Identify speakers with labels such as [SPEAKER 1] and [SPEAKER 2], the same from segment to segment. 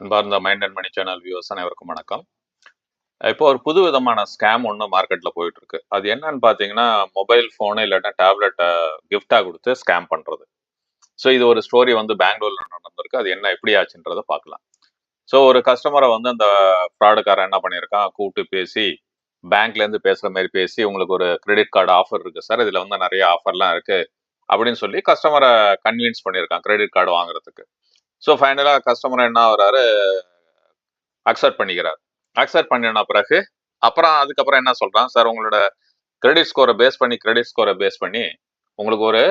[SPEAKER 1] அன்பார்ந்த mind and money channel viewers அனைவருக்கும் வணக்கம். இப்போ ஒரு புது விதமான ஸ்கேம் ஒன்று மார்க்கெட்டில் போயிட்டு இருக்கு அது என்னன்னு பார்த்தீங்கன்னா மொபைல் ஃபோனு இல்லைன்னா டேப்லெட்டை கிஃப்டாக கொடுத்து ஸ்கேம் பண்ணுறது ஸோ இது ஒரு ஸ்டோரி வந்து பெங்களூர்ல நடந்திருக்கு. அது என்ன எப்படி ஆச்சுன்றதை பார்க்கலாம். ஸோ ஒரு கஸ்டமரை வந்து அந்த ஃப்ராடுக்காரன் என்ன பண்ணியிருக்கான்? கூப்பிட்டு பேசி பேங்க்லேருந்து பேசுகிற மாதிரி பேசி உங்களுக்கு ஒரு கிரெடிட் கார்டு ஆஃபர் இருக்குது சார் இதில் வந்து நிறைய ஆஃபர்லாம் இருக்குது அப்படின்னு சொல்லி கஸ்டமரை கன்வின்ஸ் பண்ணியிருக்கான் கிரெடிட் கார்டு வாங்குறதுக்கு. ஸோ ஃபைனலாக கஸ்டமர் என்ன ஆகுறாரு? அக்செப்ட் பண்ணிக்கிறார். அக்செப்ட் பண்ணின பிறகு அப்புறம் அதுக்கப்புறம் என்ன சொல்கிறான் சார் உங்களோட கிரெடிட் ஸ்கோரை பேஸ் பண்ணி கிரெடிட் ஸ்கோரை பேஸ் பண்ணி உங்களுக்கு ஒரு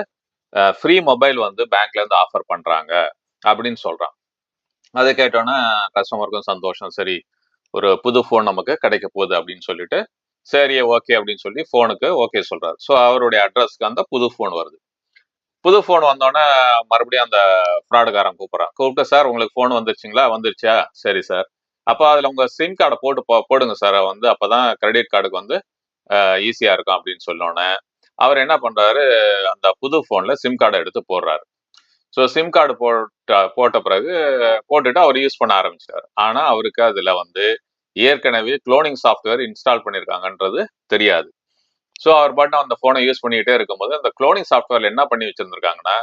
[SPEAKER 1] ஃப்ரீ மொபைல் வந்து பேங்க்லேருந்து ஆஃபர் பண்ணுறாங்க அப்படின்னு சொல்கிறான் அதை கேட்டோன்னே கஸ்டமருக்கும் சந்தோஷம். சரி ஒரு புது ஃபோன் நமக்கு கிடைக்க போகுது அப்படின்னு சொல்லிட்டு சரி ஓகே அப்படின்னு சொல்லி ஃபோனுக்கு ஓகே சொல்கிறார் ஸோ அவருடைய அட்ரஸ்க்கு அந்த புது ஃபோன் வருது. புது ஃபோன் வந்தோடனே மறுபடியும் அந்த ஃப்ராடுக்காரன் கூப்பிட்றான். கூப்பிட்டு சார் உங்களுக்கு ஃபோன் வந்துருச்சுங்களா? வந்துருச்சா? சரி சார். அப்போ அதில் உங்கள் சிம் கார்டை போட்டு போ போடுங்க சார். வந்து அப்போ தான் கிரெடிட் கார்டுக்கு வந்து ஈஸியாக இருக்கும் அப்படின்னு சொன்னோன்னே அவர் என்ன பண்ணுறாரு அந்த புது ஃபோனில் சிம் கார்டை எடுத்து போடுறாரு. ஸோ சிம் கார்டு போட்ட போட்ட பிறகு போட்டுட்டு அவர் யூஸ் பண்ண ஆரம்பிச்சிட்டார் ஆனால் அவருக்கு அதில் வந்து ஏற்கனவே குளோனிங் சாஃப்ட்வேர் இன்ஸ்டால் பண்ணியிருக்காங்கன்றது தெரியாது. ஸோ அவர் பாட்டு அந்த ஃபோனை யூஸ் பண்ணிக்கிட்டே இருக்கும்போது அந்த குளோனிங் சாஃப்ட்வேர்ல என்ன பண்ணி வச்சிருந்திருக்காங்கன்னா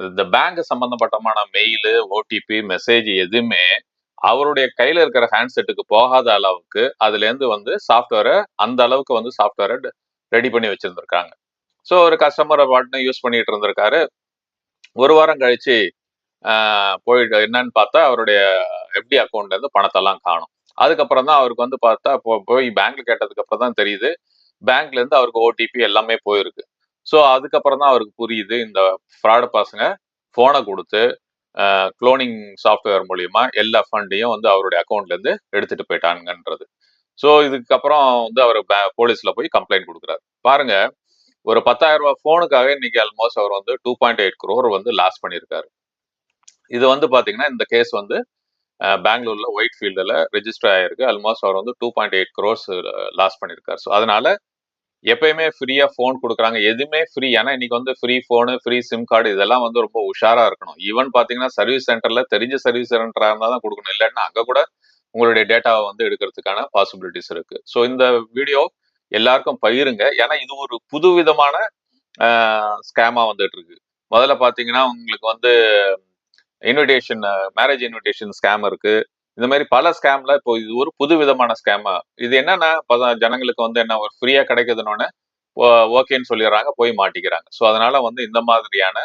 [SPEAKER 1] இந்த பேங்க் சம்பந்தப்பட்டமான மெயிலு ஓடிபி மெசேஜ் எதுவுமே அவருடைய கையில இருக்கிற ஹேண்ட்செட்டுக்கு போகாத அளவுக்கு அதுல இருந்து வந்து சாஃப்ட்வேரை அந்த அளவுக்கு வந்து சாஃப்ட்வேரை ரெடி பண்ணி வச்சிருந்திருக்காங்க. ஸோ ஒரு கஸ்டமரை பாட்டுன்னு யூஸ் பண்ணிட்டு இருந்திருக்காரு. ஒரு வாரம் கழிச்சு போயிட்டு என்னன்னு பார்த்தா அவருடைய எஃப்டி அக்கௌண்ட்ல இருந்து பணத்தெல்லாம் காணும். அதுக்கப்புறம் தான் அவருக்கு வந்து பார்த்தா போய் பேங்க்ல கேட்டதுக்கு அப்புறம் தான் தெரியுது. பேங்க்ல இருந்து அவருக்கு ஓடிபி எல்லாமே போயிருக்கு. ஸோ அதுக்கப்புறம் தான் அவருக்கு புரியுது இந்த ஃப்ராடு பசங்க ஃபோனை கொடுத்து குளோனிங் சாஃப்ட்வேர் மூலியமா எல்லா ஃபண்டையும் வந்து அவருடைய அக்கௌண்ட்ல இருந்து எடுத்துட்டு போயிட்டாங்கன்றது ஸோ இதுக்கப்புறம் வந்து அவர் போலீஸ்ல போய் கம்ப்ளைண்ட் கொடுக்குறாரு. பாருங்க ஒரு பத்தாயிரம் ரூபாய் ஃபோனுக்காக இன்னைக்கு ஆல்மோஸ்ட் அவர் வந்து டூ பாயிண்ட் எயிட் குரோர் வந்து லாஸ் பண்ணியிருக்காரு. இது வந்து பாத்தீங்கன்னா இந்த கேஸ் வந்து பெங்களூர்ல ஒயிட் ஃபீல்டில் ரெஜிஸ்டர் ஆயிருக்கு. ஆல்மோஸ்ட் அவர் வந்து two point eight crores loss பண்ணியிருக்காரு ஸோ அதனால எப்பயுமே ஃப்ரீயாக ஃபோன் கொடுக்குறாங்க. எதுவுமே ஃப்ரீ ஏன்னா இன்னைக்கு வந்து free phone free sim card இதெல்லாம் வந்து ரொம்ப உஷாராக இருக்கணும். ஈவன் பார்த்தீங்கன்னா சர்வீஸ் சென்டரில் தெரிஞ்ச சர்வீஸ் சென்டராக இருந்தால் தான் கொடுக்கணும். இல்லைன்னா அங்கே கூட உங்களுடைய டேட்டாவை வந்து எடுக்கிறதுக்கான பாசிபிலிட்டிஸ் இருக்கு. ஸோ இந்த வீடியோ எல்லாருக்கும் பகிருங்க. ஏன்னா இது ஒரு புது விதமான ஸ்கேமாக வந்துட்டு இருக்கு. முதல்ல பார்த்தீங்கன்னா உங்களுக்கு வந்து இன்விடேஷன் மேரேஜ் இன்விடேஷன் ஸ்கேம் இருக்கு. இந்த மாதிரி பல ஸ்கேம்ல இப்போ இது ஒரு புது விதமான ஸ்கேமா இது என்னன்னா ஜனங்களுக்கு வந்து என்ன ஒரு ஃப்ரீயா கிடைக்குதுன்னு ஓகேன்னு சொல்லிடுறாங்க போய் மாட்டிக்கிறாங்க. ஸோ அதனால வந்து இந்த மாதிரியான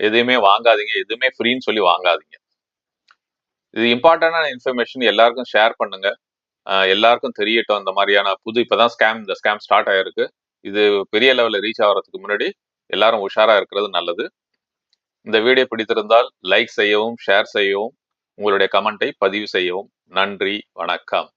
[SPEAKER 1] எதுவுமே வாங்காதீங்க எதுவுமே ஃப்ரீன்னு சொல்லி வாங்காதீங்க. இது இம்பார்ட்டண்டான இன்ஃபர்மேஷன் எல்லாருக்கும் ஷேர் பண்ணுங்க. எல்லாருக்கும் தெரியட்டும் அந்த மாதிரியான புது இப்பதான் ஸ்கேம் இந்த ஸ்கேம் ஸ்டார்ட் ஆயிருக்கு. இது பெரிய லெவலில் ரீச் ஆகிறதுக்கு முன்னாடி எல்லாரும் உஷாரா இருக்கிறது நல்லது. இந்த வீடியோ பிடித்திருந்தால் லைக் செய்யவும் ஷேர் செய்யவும் உங்களுடைய கமெண்ட்டை பதிவு செய்யவும். நன்றி வணக்கம்.